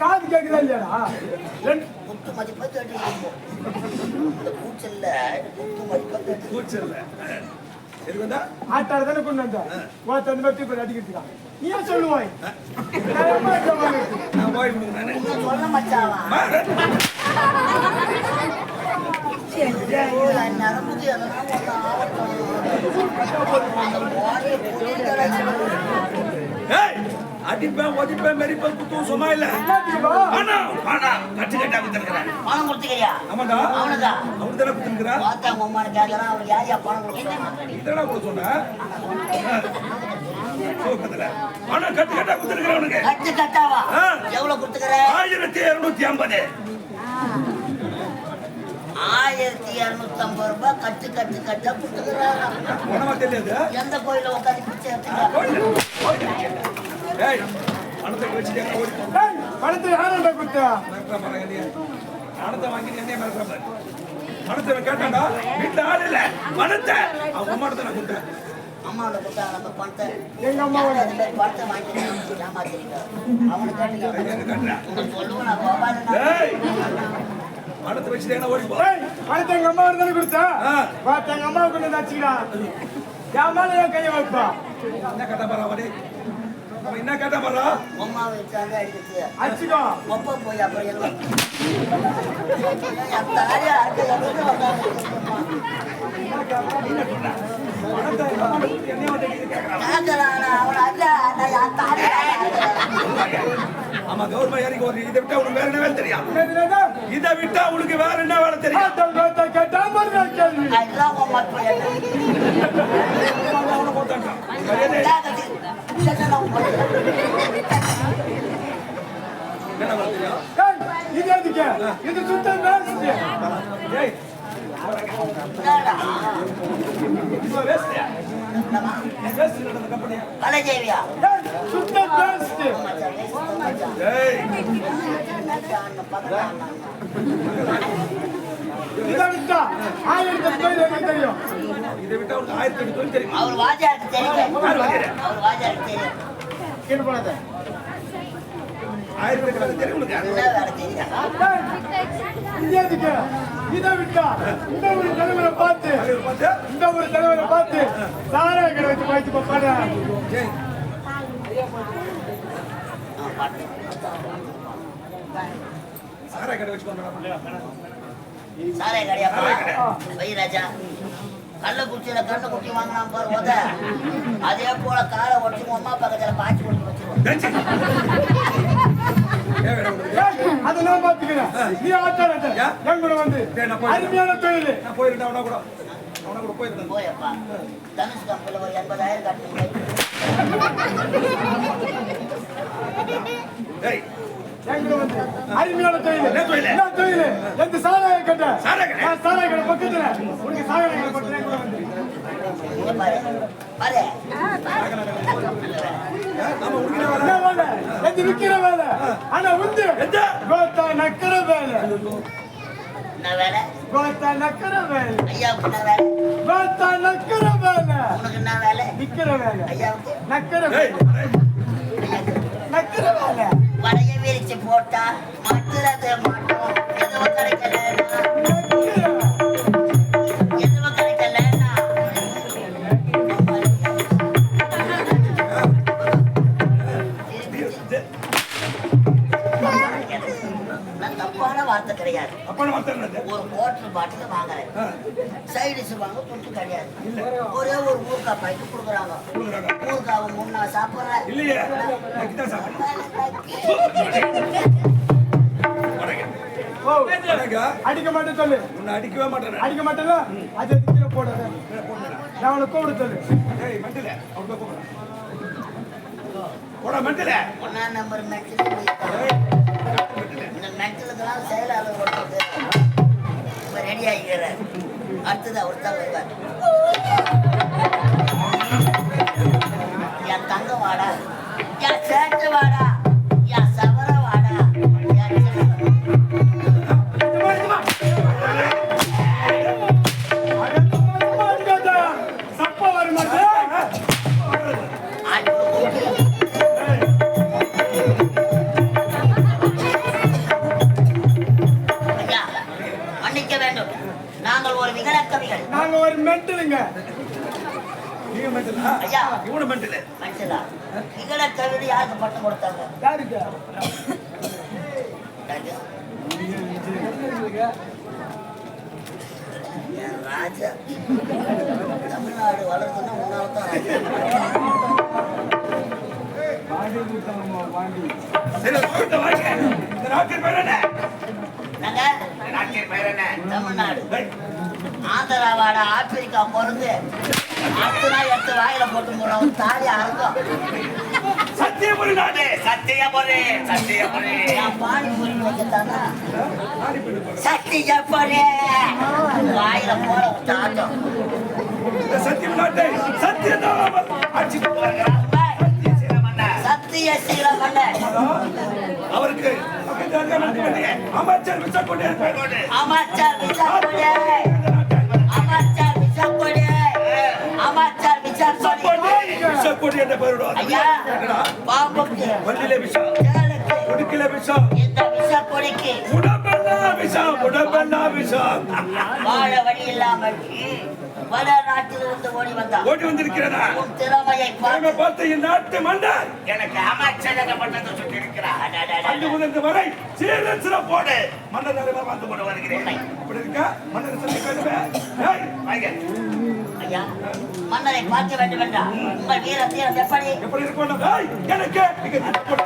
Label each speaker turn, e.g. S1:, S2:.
S1: காது கேக்குதா இல்லையாடா?
S2: முத்து மதிப்பா கேட்டு இந்த கூச்சல்ல முத்து மதிப்பா கேட்டு
S3: கூச்சு இல்ல எதுக்கு வந்தா?
S1: ஆட்டாள தானே கொண்டு வந்த ஒருத்த அந்த மாதிரி போய் அடிக்கிறதுக்கா நீ ஏன் சொல்லுவாய்? நான்
S3: போய்
S2: சொல்ல மச்சாவா
S3: அடிப்பேன் ஒதிப்பேன் மெரிப்பேன் குத்தும் சும்மா இல்ல? பணம் பணம் கட்டு கட்டா குத்துருக்கிறேன்.
S2: பணம் கொடுத்துக்கிறியா?
S3: ஆமாண்டா
S2: அவனுக்கா
S3: அவனுக்கு தானே குத்துருக்கிறா?
S2: பார்த்தா உங்க அம்மானு கேட்கறான் அவனுக்கு யார் யார் பணம் கொடுக்குறான்
S3: இதடா கூட சொன்ன? பணம் கட்டு கட்டா குத்துருக்கிறேன் அவனுக்கு.
S2: கட்டு கட்டாவா. எவ்வளவு கொடுத்துக்கிற?
S3: ஆயிரத்தி இருநூத்தி ஐம்பது.
S2: ஆயிரத்தி இருநூத்தி ஐம்பது ரூபாய் கட்டு கட்டு கட்டா
S3: தெரியாது?
S2: எந்த கோயில உட்காந்து பிச்சை
S3: பணத்தை
S1: யாராண்ட கொடுத்தா.
S3: பணத்தை வாங்கி என்னைய மிரட்டுற பாரு. பணத்தை இவன் கேட்டான்டா? வீட்டுல ஆள் இல்ல. பணத்தை. அவங்க அம்மாட்ட நான் கொடுத்தேன்.
S2: அம்மாவோட கொடுத்தா நம்ம பணத்தை
S1: எங்க அம்மாவோட.
S2: இந்த மாதிரி பணத்தை வாங்கிட்டு ஏமாத்திருக்கா அவனை கேட்டு சொல்லுவேன் நான்
S3: ஏய்! பணத்தை வச்சுட்டு எங்க ஓடி போ?
S1: பணத்தை எங்க அம்மா தானே கொடுத்தா. பார்த்து எங்க அம்மா கொண்டு வந்து வச்சுக்கிறா என் மேல ஏன் கையை வைப்பா?
S3: என்ன கேட்டா பாரா அவன். என்ன கேட்டா பாரா?
S2: அம்மாவை வச்சாங்க
S1: அடிச்சுக்கோ.
S2: போய் அப்புறம் எல்லாம் என் தாயா அடுத்த
S3: ஆமா ஒரு இதை விட்டா உனக்கு வேற என்ன வேலை தெரியும் இதை விட்டா உனக்கு வேற என்ன வேலை தெரியும்
S1: இது எதுக்கு இது சுத்தம் வேஸ்ட்
S3: ஏய்,
S1: இதை விட்டா ஆயிரத்தி தொழில் தெரியும்.
S3: இதை விட்டா உனக்கு ஆயிரத்தி எட்டு தொழில் தெரியும்
S2: அவர் வாஜாருக்கு தெரியும்.
S3: யார் வாத்தியாரு?
S2: அவர் வாஜாருக்கு தெரியும்
S1: கேட்டு போனது
S3: ஆயிரத்தி எட்டு வேலை தெரியும். உனக்கு
S2: என்ன வேலை தெரியும்
S1: இது எதுக்கு இதை விட்டா இந்த ஒரு தலைவரை பார்த்து இந்த ஒரு தலைவரை பார்த்து கடை வச்சு பாய்ச்சி
S3: சாரா கடை வச்சு
S2: சாரை வை ராஜா கள்ளக்குறிச்சியில கண்ணு குட்டி வாங்கினான் பாரு உத அதே போல காலை ஒட்டி உங்க அம்மா பக்கத்துல பாய்ச்சி குடிக்க வச்சிருவோம்?
S1: அதை நான் பாத்துக்கிறேன் நீ ஆட்டாள
S3: யா?
S1: என் கூட வந்து. அருமையான தொழில்.
S3: நான் போயிருந்தேன் அவனா கூட. அவனா கூட போயிருந்தேன்.
S2: போயப்பா. தனுஷ் கம்பெனில ஒரு எண்பதாயிரம் கட்டுங்க.
S3: ஏய்
S1: அருமையான தொழில்.
S3: என்ன தொழிலு?
S1: எந்த சாராய கடை
S3: சாராய கடை?
S1: நான் சாராய கடை பக்கத்துல. உனக்கு சாராய கடை பக்கத்துல என் விக்கிற வேலை? ஆனா கோத்தா நக்கிற வேலை? கோத்தா நக்கிற வேலை? கோத்தா நக்கிற வேலை
S2: வேலை
S1: நக்கிற வேலை நக்கிற வேலை
S2: விரிச்சு போட்டா மாட்டோம். எதுவும் கிடைக்கல. வாங்குறேன் சைடிஸ் வாங்க துட்டு கிடையாது. ஒரே ஒரு ஊறுகாய் பாய்க்கு கொடுக்குறாங்க. ஊறுகாவை முன்னா சாப்பிட்றேன்.
S1: அடிக்க மாட்டேன் சொல்லு.
S3: உன்னை அடிக்கவே மாட்டேன்
S1: அடிக்க மாட்டேன்ல அது கீழே போடாத நான் அவனை கூப்பிட சொல்லு.
S3: மெண்டல. அவன் கூப்பிடுறான் போடா மெண்டல.
S2: ஒன்னா நம்பர் மென்டல் இந்த மென்டலுக்கெல்லாம் செயலாளர் ரெடி ஆகிக்கிறார் அடுத்தது அவர் தான் வருவார். என் தங்க வாடா. என் சேர்த்து வாடா. கவிகள்
S1: நாங்க ஒரு மென்டலுங்க
S3: நீங்க மெண்டலா?
S2: ஐயா.
S3: இவனு மெண்டலு.
S2: மனுஷனா இங்கட கவிதை யாருக்கு பட்டம் கொடுத்தாங்க?
S1: யாருக்கு?
S2: என் ராஜா. தமிழ்நாடு வளர்ந்துன்னா உன்னால தான்
S1: வாண்டி கொடுத்தாங்கம்மா வாண்டி
S3: சரி போயிட்டு வாங்க. இந்த நாட்டின் பேர் என்ன?
S2: நாங்க
S3: இந்த நாட்டின் பேர் என்ன?
S2: தமிழ்நாடு. ஆந்திராவாட ஆப்பிரிக்கா பிறந்து அத்தனை எடுத்து வாயில போட்டு போறோம் தாலி அறக்கும்
S3: சத்தியபுரி நாடு.
S2: சத்தியபுரி சத்தியபுரி பானிபுரி வச்சுட்டானா சத்தியபுரி வாயில போற தாட்டம்
S3: சத்தியம் நாட்டை சத்தியநாமல் ஆட்சி சத்திய சீல
S2: சத்திய
S3: மன்னர்.
S2: சீல மன்னர்
S3: அவருக்கு அமைச்சர்
S2: அமைச்சர்
S3: விசக்கொடி என்ற
S2: ஐயா பாம்புக்கு
S3: வண்டியில விஷம் குடுக்கில விஷம்
S2: விஷப்பொடிக்கு
S3: உடம்பெல்லாம் விஷம் உடம்பெல்லாம் விஷம்
S2: வாழ வழி இல்லாமல் வட ஓடி
S3: ஓடி வந்திருக்கிறதா?
S2: திறமையை பார்த்து.
S3: இந்நாட்டு மன்னர்.
S2: எனக்கு அமைச்சர் பட்டத்தை சுட்டி இருக்கிறார்.
S3: அங்கு முதல் வரை சீர சிறப்போடு மன்னர் தலைவர் வந்து கொண்டு வருகிறேன். இப்படி இருக்க? மன்னர் சொல்லி கேளுமே.
S2: ஐயா மன்னரை பார்க்க வேண்டும் என்றால் உங்கள் வீர தீரம் எப்படி
S3: எப்படி இருக்கணும்